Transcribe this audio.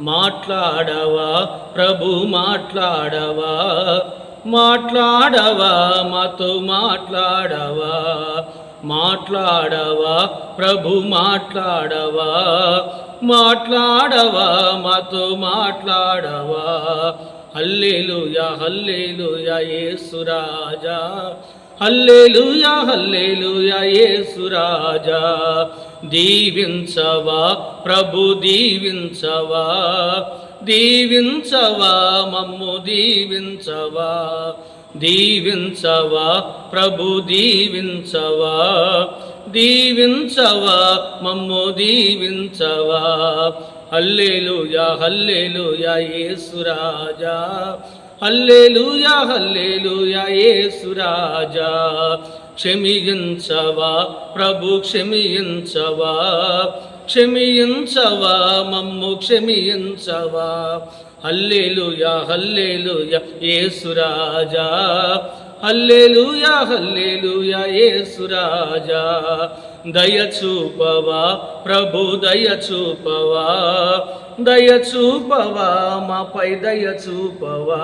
మాట్లాడవా ప్రభు మాట్లాడవా? మాట్లాడవా మాతో మాట్లాడవా? మాట్లాడవా ప్రభు మాట్లాడవా? మాట్లాడవా మాతో మాట్లాడవా? హల్లేలుయా హల్లేలుయా యేసురాజా హల్లేలుయా హల్లేలుయా యేసురాజా దీవించవా ప్రభు దీవించవా. దీవించవా మమ్ము దీవించవా. దీవించవా ప్రభు దీవించవా. దీవించవా మమ్ము దీవించవా. హల్లేలుయా హల్లేలుయా యేసురాజా హల్లేలుయా హల్లేలుయా యేసురాజా క్షమించవా ప్రభు క్షమించవా. క్షమించవా మమ్ము క్షమించవా. హల్లేలుయా హల్లేలుయా యేసురాజా హల్లేలుయా హల్లేలుయా యేసురాజా దయచూపవా ప్రభు దయచూపవా దయచూపవా మాపై దయచూపవా